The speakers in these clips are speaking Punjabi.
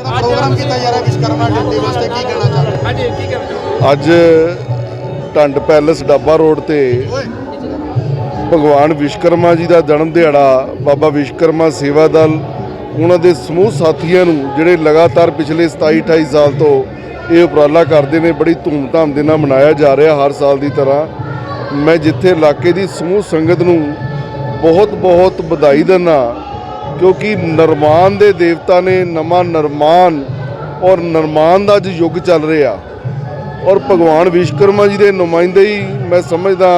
ਜਿਹੜਾ ਪ੍ਰੋਗਰਾਮ ਕੀਤਾ ਜਾ ਰਿਹਾ ਵਿਸ਼ਕਰਮਾ ਡੇ ਵਾਸਤੇ ਕੀ ਕਹਿਣਾ ਚਾਹੁੰਦੇ ਹਾਂਜੀ ਕੀ ਕਹਿਣਾ ਚਾਹੋਗੇ? ਅੱਜ ਟੰਡ ਪੈਲਸ ਡੱਬਾ ਰੋਡ ਤੇ ਭਗਵਾਨ ਵਿਸ਼ਕਰਮਾ ਜੀ ਦਾ ਜਨਮ ਦਿਹਾੜਾ ਬਾਬਾ ਵਿਸ਼ਕਰਮਾ ਸੇਵਾ ਦਲ ਉਹਨਾਂ ਦੇ ਸਮੂਹ ਸਾਥੀਆਂ ਨੂੰ ਜਿਹੜੇ ਲਗਾਤਾਰ ਪਿਛਲੇ 27 28 ਸਾਲ ਤੋਂ ਇਹ ਉਪਰਾਲਾ ਕਰਦੇ ਨੇ ਬੜੀ ਧੂਮਧਾਮ ਦੇ ਨਾਲ ਮਨਾਇਆ ਜਾ ਰਿਹਾ ਹਰ ਸਾਲ ਦੀ ਤਰ੍ਹਾਂ। ਮੈਂ ਜਿੱਥੇ ਇਲਾਕੇ ਦੀ ਸਮੂਹ ਸੰਗਤ ਨੂੰ ਬਹੁਤ ਬਹੁਤ ਵਧਾਈ ਦਿੰਦਾ ਕਿਉਂਕਿ ਨਿਰਮਾਣ ਦੇ ਦੇਵਤਾ ਨੇ ਨਵਾਂ ਨਿਰਮਾਣ ਔਰ ਨਿਰਮਾਣ ਦਾ ਅੱਜ ਯੁੱਗ ਚੱਲ ਰਿਹਾ। ਔਰ ਭਗਵਾਨ ਵਿਸ਼ਵਕਰਮਾ ਜੀ ਦੇ ਨੁਮਾਇੰਦੇ ਹੀ ਮੈਂ ਸਮਝਦਾ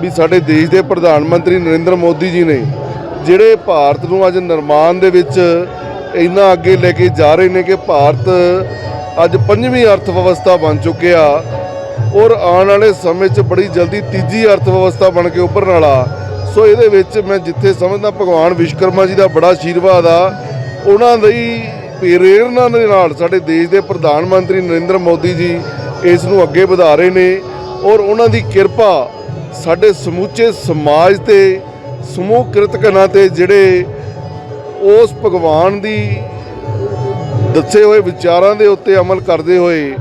ਵੀ ਸਾਡੇ ਦੇਸ਼ ਦੇ ਪ੍ਰਧਾਨ ਮੰਤਰੀ ਨਰਿੰਦਰ ਮੋਦੀ ਜੀ ਨੇ, ਜਿਹੜੇ ਭਾਰਤ ਨੂੰ ਅੱਜ ਨਿਰਮਾਣ ਦੇ ਵਿੱਚ ਇੰਨਾ ਅੱਗੇ ਲੈ ਕੇ ਜਾ ਰਹੇ ਨੇ ਕਿ ਭਾਰਤ ਅੱਜ ਪੰਜਵੀਂ ਅਰਥ ਵਿਵਸਥਾ ਬਣ ਚੁੱਕਿਆ ਔਰ ਆਉਣ ਵਾਲੇ ਸਮੇਂ 'ਚ ਬੜੀ ਜਲਦੀ ਤੀਜੀ ਅਰਥ ਵਿਵਸਥਾ ਬਣ ਕੇ ਉੱਭਰਨ ਵਾਲਾ ਸੋ ਇਹਦੇ ਵਿੱਚ ਮੈਂ ਜਿੱਥੇ ਸਮਝਦਾ ਭਗਵਾਨ ਵਿਸ਼ਵਕਰਮਾ ਜੀ ਦਾ ਬੜਾ ਆਸ਼ੀਰਵਾਦ ਆ, ਉਹਨਾਂ ਦੀ ਪ੍ਰੇਰਣਾ ਦੇ ਨਾਲ ਸਾਡੇ ਦੇਸ਼ ਦੇ ਪ੍ਰਧਾਨ ਮੰਤਰੀ ਨਰਿੰਦਰ ਮੋਦੀ ਜੀ ਇਸ ਨੂੰ ਅੱਗੇ ਵਧਾ ਰਹੇ ਨੇ ਔਰ ਉਹਨਾਂ ਦੀ ਕਿਰਪਾ ਸਾਡੇ ਸਮੁੱਚੇ ਸਮਾਜ ਤੇ, ਸਮੂਹ ਕਿਰਤਕਨਾਂ ਤੇ ਜਿਹੜੇ ਉਸ ਭਗਵਾਨ ਦੀ ਦੱਸੇ ਹੋਏ ਵਿਚਾਰਾਂ ਦੇ ਉੱਤੇ ਅਮਲ ਕਰਦੇ ਹੋਏ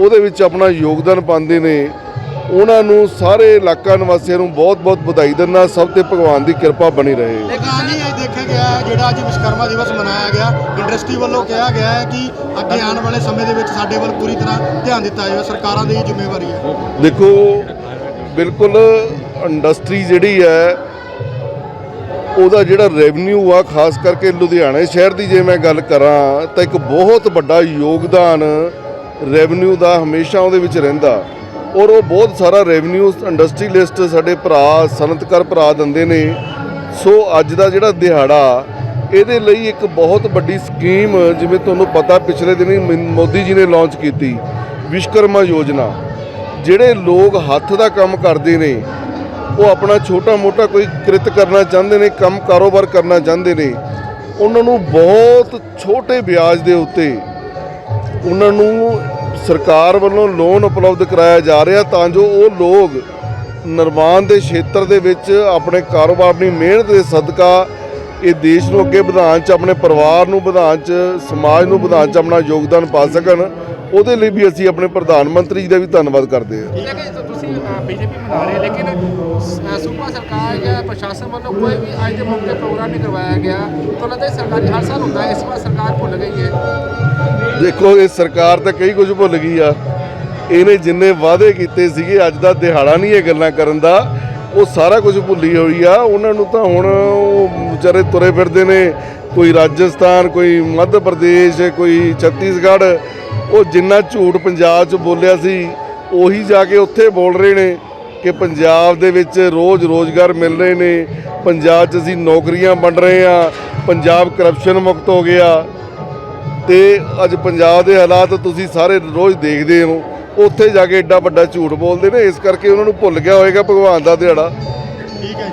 ਉਹਦੇ ਵਿੱਚ ਆਪਣਾ ਯੋਗਦਾਨ ਪਾਉਂਦੇ ਨੇ। ਉਹਨਾਂ ਨੂੰ ਸਾਰੇ ਇਲਾਕਾ ਨਿਵਾਸੀਆਂ ਨੂੰ ਬਹੁਤ-ਬਹੁਤ ਵਧਾਈ ਦਿੰਦਾ। ਸਭ ਤੇ ਭਗਵਾਨ ਦੀ ਕਿਰਪਾ ਬਣੀ ਰਹੇ। ਲੇਕਿਨ ਜੀ ਇਹ ਦੇਖਿਆ ਗਿਆ ਜਿਹੜਾ ਅੱਜ ਵਿਸ਼ਕਰਮਾ ਦਿਵਸ ਮਨਾਇਆ ਗਿਆ ਇੰਡਸਟਰੀ ਵੱਲੋਂ ਕਿਹਾ ਗਿਆ ਹੈ ਕਿ ਅੱਗੇ ਆਉਣ ਵਾਲੇ ਸਮੇਂ ਦੇ ਵਿੱਚ ਸਾਡੇ ਵੱਲ ਪੂਰੀ ਤਰ੍ਹਾਂ ਧਿਆਨ ਦਿੱਤਾ ਜਾਵੇ ਸਰਕਾਰਾਂ ਦੀ ਜ਼ਿੰਮੇਵਾਰੀ ਹੈ। ਦੇਖੋ ਬਿਲਕੁਲ ਇੰਡਸਟਰੀ ਜਿਹੜੀ ਹੈ ਉਹਦਾ ਜਿਹੜਾ ਰੈਵਨਿਊ ਆ ਖਾਸ ਕਰਕੇ ਲੁਧਿਆਣੇ ਸ਼ਹਿਰ ਦੀ ਜੇ ਮੈਂ ਗੱਲ ਕਰਾਂ ਤਾਂ ਇੱਕ ਬਹੁਤ ਵੱਡਾ ਯੋਗਦਾਨ ਰੈਵਨਿਊ ਦਾ ਹਮੇਸ਼ਾ ਉਹਦੇ ਵਿੱਚ ਰਹਿੰਦਾ। ਔਰ ਉਹ ਬਹੁਤ ਸਾਰਾ ਰੈਵਨਿਊ ਇੰਡਸਟਰੀਲਿਸਟ ਸਾਡੇ ਭਰਾ ਸਨਅਤਕਾਰ ਭਰਾ ਦਿੰਦੇ ਨੇ। ਸੋ ਅੱਜ ਦਾ ਜਿਹੜਾ ਦਿਹਾੜਾ, ਇਹਦੇ ਲਈ ਇੱਕ ਬਹੁਤ ਵੱਡੀ ਸਕੀਮ ਜਿਵੇਂ ਤੁਹਾਨੂੰ ਪਤਾ ਪਿਛਲੇ ਦਿਨੀ ਮੋਦੀ ਜੀ ਨੇ ਲਾਂਚ ਕੀਤੀ, ਵਿਸ਼ਵਕਰਮਾ ਯੋਜਨਾ। ਜਿਹੜੇ ਲੋਕ ਹੱਥ ਦਾ ਕੰਮ ਕਰਦੇ ਨੇ, ਉਹ ਆਪਣਾ ਛੋਟਾ ਮੋਟਾ ਕੋਈ ਕਿਰਤ ਕਰਨਾ ਚਾਹੁੰਦੇ ਨੇ, ਕੰਮ ਕਾਰੋਬਾਰ ਕਰਨਾ ਚਾਹੁੰਦੇ ਨੇ, ਉਹਨਾਂ ਨੂੰ ਬਹੁਤ ਛੋਟੇ ਵਿਆਜ ਦੇ ਉੱਤੇ, ਉਹਨਾਂ ਨੂੰ ਸਰਕਾਰ ਵੱਲੋਂ ਲੋਨ ਉਪਲਬਧ ਕਰਾਇਆ ਜਾ ਰਿਹਾ ਤਾਂ ਜੋ ਉਹ ਲੋਕ ਨਿਰਮਾਣ ਦੇ ਖੇਤਰ ਦੇ ਵਿੱਚ ਆਪਣੇ ਕਾਰੋਬਾਰ ਆਪਣੀ ਮਿਹਨਤ ਦੇ ਸਦਕਾ ਇਹ ਦੇਸ਼ ਨੂੰ ਅੱਗੇ ਵਧਾਉਣ ਚ, ਆਪਣੇ ਪਰਿਵਾਰ ਨੂੰ ਵਧਾਉਣ ਚ, ਸਮਾਜ ਨੂੰ ਵਧਾਉਣ ਚ ਆਪਣਾ ਯੋਗਦਾਨ ਪਾ ਸਕਣ। ਉਹਦੇ ਲਈ ਵੀ ਅਸੀਂ ਆਪਣੇ ਪ੍ਰਧਾਨ ਮੰਤਰੀ ਜੀ ਦਾ ਵੀ ਧੰਨਵਾਦ ਕਰਦੇ ਹਾਂ। ਲੇਕਿਨ ਬੀਜੇਪੀ ਮਨਾ ਰਹੇ ਲੇਕਿਨ ਸੂਬਾ ਸਰਕਾਰ ਜਾਂ ਪ੍ਰਸ਼ਾਸਨ ਵੱਲੋਂ ਕੋਈ ਵੀ ਅੱਜ ਦੇ ਮੌਕੇ ਪ੍ਰੋਗਰਾਮ ਨਹੀਂ ਕਰਵਾਇਆ ਗਿਆ। ਤਾਂ ਲੱਗਦਾ ਸਰਕਾਰੀ ਹਰ ਸਾਲ ਹੁੰਦਾ, ਇਸ ਵਾਰ ਸਰਕਾਰ ਭੁੱਲ ਗਈ ਹੈ। ਦੇਖੋ, ਇਹ ਸਰਕਾਰ ਤਾਂ ਕਈ ਕੁਝ ਭੁੱਲ ਗਈ ਆ। ਇਹਨੇ ਜਿੰਨੇ ਵਾਅਦੇ ਕੀਤੇ ਸੀਗੇ, ਅੱਜ ਦਾ ਦਿਹਾੜਾ ਨਹੀਂ ਇਹ ਗੱਲਾਂ ਕਰਨ ਦਾ। ਉਹ ਸਾਰਾ ਕੁਝ ਭੁੱਲੀ ਹੋਈ ਆ। ਉਹਨਾਂ ਨੂੰ ਤਾਂ ਹੁਣ ਉਹ ਵਿਚਾਰੇ ਤੁਰੇ ਫਿਰਦੇ ਨੇ। ਕੋਈ ਰਾਜਸਥਾਨ, ਕੋਈ ਮੱਧ ਪ੍ਰਦੇਸ਼, ਕੋਈ ਛੱਤੀਸਗੜ੍ਹ। ਉਹ ਜਿੰਨਾ ਝੂਠ ਪੰਜਾਬ 'ਚ ਬੋਲਿਆ ਸੀ ਉਹੀ ਜਾ ਕੇ ਉੱਥੇ ਬੋਲ ਰਹੇ ਨੇ ਕਿ ਪੰਜਾਬ ਦੇ ਵਿੱਚ ਰੋਜ਼ ਰੋਜ਼ਗਾਰ ਮਿਲ ਰਹੇ ਨੇ, ਪੰਜਾਬ 'ਚ ਅਸੀਂ ਨੌਕਰੀਆਂ ਵੰਡ ਰਹੇ ਆ ਪੰਜਾਬ ਕਰਪਸ਼ਨ ਮੁਕਤ ਹੋ ਗਿਆ ਤੇ ਅੱਜ ਪੰਜਾਬ ਦੇ ਹਾਲਾਤ ਤੁਸੀਂ ਸਾਰੇ ਰੋਜ਼ ਦੇਖਦੇ ਹੋ, ਉੱਥੇ ਜਾ ਕੇ ਐਡਾ ਵੱਡਾ ਝੂਠ ਬੋਲਦੇ ਨੇ, ਇਸ ਕਰਕੇ ਉਹਨਾਂ ਨੂੰ ਭੁੱਲ ਗਿਆ ਹੋਏਗਾ ਭਗਵਾਨ ਦਾ ਦਿਹਾੜਾ। ਠੀਕ ਹੈ